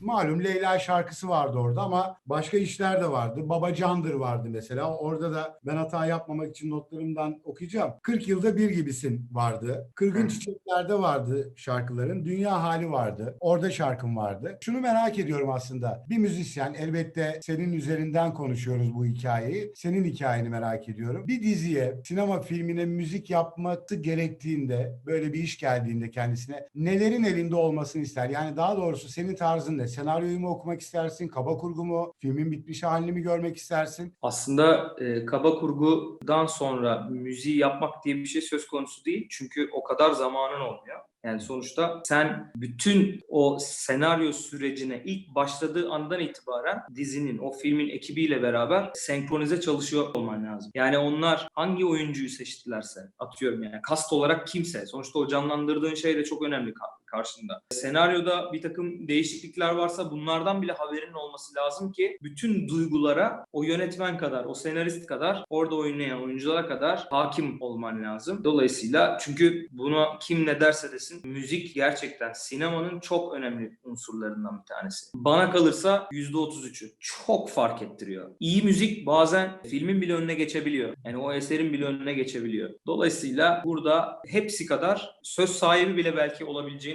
malum Leyla şarkısı vardı orada ama başka işler de vardı. Baba Candır vardı mesela. Orada da ben hata yapmamak için notlarımdan okuyacağım. 40 yılda bir gibisin vardı. Kırgın Hı. Çiçeklerde vardı şarkıların. Dünya Hali vardı. Orada şarkım vardı. Şunu merak ediyorum aslında. Bir müzisyen elbette senin üzerinden konuşuyoruz bu hikayeyi. Senin hikayeni merak ediyorum. Bir diziye, sinema filmine müzik yapması gerektiğinde, böyle bir iş geldiğinde kendisine nelerin elinde olmasını ister? Yani daha doğrusu senin tarzın ne? Senaryoyu mu okumak istersin? Kaba kurgu mu? Filmin bitmiş halini mi görmek istersin? Aslında e, kaba kurgudan sonra müziği yapmak diye bir şey söz konusu değil. Çünkü o kadar zamanın olmuyor. Yani sonuçta sen bütün o senaryo sürecine ilk başladığı andan itibaren dizinin, o filmin ekibiyle beraber senkronize çalışıyor olman lazım. Yani onlar hangi oyuncuyu seçtilerse, atıyorum yani kast olarak kimse. Sonuçta o canlandırdığın şey de çok önemli karşında. Senaryoda bir takım değişiklikler varsa bunlardan bile haberin olması lazım ki bütün duygulara o yönetmen kadar, o senarist kadar, orada oynayan oyunculara kadar hakim olman lazım. Dolayısıyla çünkü buna kim ne derse desin müzik gerçekten sinemanın çok önemli unsurlarından bir tanesi. Bana kalırsa %33'ü çok fark ettiriyor. İyi müzik bazen filmin bile önüne geçebiliyor. Yani o eserin bile önüne geçebiliyor. Dolayısıyla burada hepsi kadar söz sahibi bile belki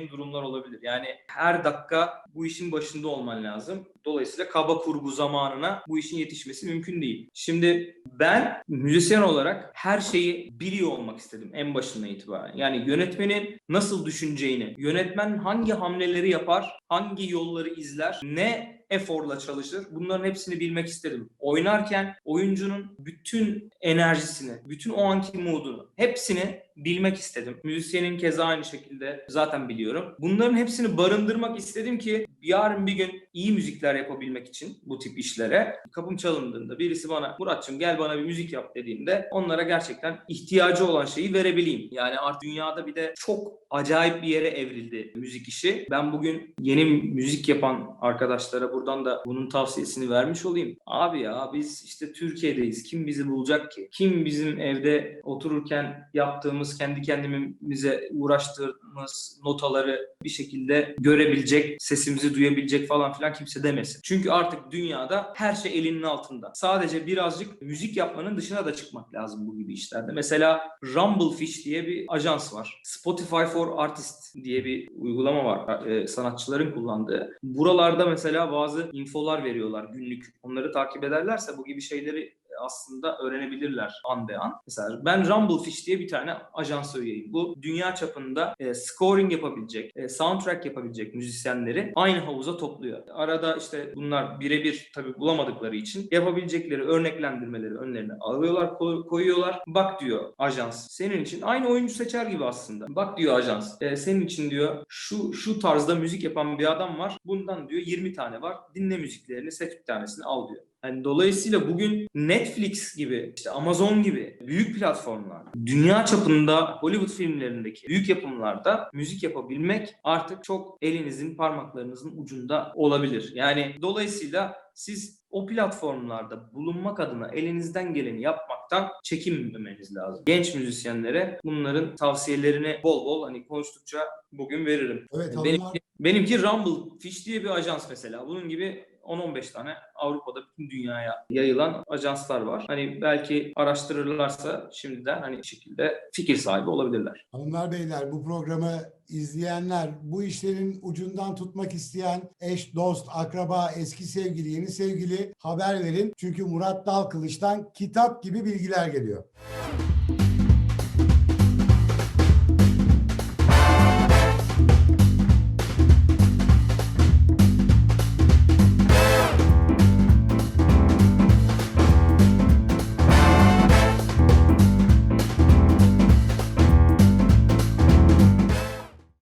olabileceğin durumlar olabilir. Yani her dakika bu işin başında olman lazım. Dolayısıyla kaba kurgu zamanına bu işin yetişmesi mümkün değil. Şimdi ben müzisyen olarak her şeyi biliyor olmak istedim en başından itibaren. Yani yönetmenin nasıl düşüneceğini, yönetmen hangi hamleleri yapar, hangi yolları izler, ne eforla çalışır. Bunların hepsini bilmek istedim. Oynarken oyuncunun bütün enerjisini, bütün o anki moodunu, hepsini bilmek istedim. Müzisyenin keza aynı şekilde zaten biliyorum. Bunların hepsini barındırmak istedim ki yarın bir gün iyi müzikler yapabilmek için bu tip işlere kapım çalındığında birisi bana Muratçım gel bana bir müzik yap dediğinde onlara gerçekten ihtiyacı olan şeyi verebileyim. Yani artık dünyada bir de çok acayip bir yere evrildi müzik işi. Ben bugün yeni müzik yapan arkadaşlara buradan da bunun tavsiyesini vermiş olayım. Abi ya biz işte Türkiye'deyiz. Kim bizi bulacak ki? Kim bizim evde otururken yaptığımız, kendi kendimize uğraştığımız notaları bir şekilde görebilecek, sesimizi duyabilecek falan filan kimse demesin. Çünkü artık dünyada her şey elinin altında. Sadece birazcık müzik yapmanın dışına da çıkmak lazım bu gibi işlerde. Mesela Rumblefish diye bir ajans var. Spotify for Artists diye bir uygulama var e, sanatçıların kullandığı. Buralarda mesela bazı infolar veriyorlar günlük. Onları takip ederlerse bu gibi şeyleri aslında öğrenebilirler an be an. Mesela ben Rumblefish diye bir tane ajansa üyeyim. Bu dünya çapında e, scoring yapabilecek, e, soundtrack yapabilecek müzisyenleri aynı havuza topluyor. Arada işte bunlar birebir tabii bulamadıkları için yapabilecekleri örneklendirmeleri önlerine alıyorlar, koy- koyuyorlar. Bak diyor ajans senin için aynı oyuncu seçer gibi aslında. Bak diyor ajans e, senin için diyor şu şu tarzda müzik yapan bir adam var. Bundan diyor 20 tane var. Dinle müziklerini seç bir tanesini al diyor. Yani dolayısıyla bugün Netflix gibi, işte Amazon gibi büyük platformlar, dünya çapında Hollywood filmlerindeki büyük yapımlarda müzik yapabilmek artık çok elinizin, parmaklarınızın ucunda olabilir. Yani dolayısıyla siz o platformlarda bulunmak adına elinizden geleni yapmaktan çekinmemeniz lazım. Genç müzisyenlere bunların tavsiyelerini bol bol hani konuştukça bugün veririm. Evet hanımlar benimki Rumblefish diye bir ajans mesela. Bunun gibi 10-15 tane Avrupa'da bütün dünyaya yayılan ajanslar var. Hani belki araştırırlarsa şimdiden hani şekilde fikir sahibi olabilirler. Hanımlar beyler bu programı izleyenler, bu işlerin ucundan tutmak isteyen eş, dost, akraba, eski sevgili, yeni sevgili haber verin. Çünkü Murat Dalkılıç'tan kitap gibi bilgiler geliyor.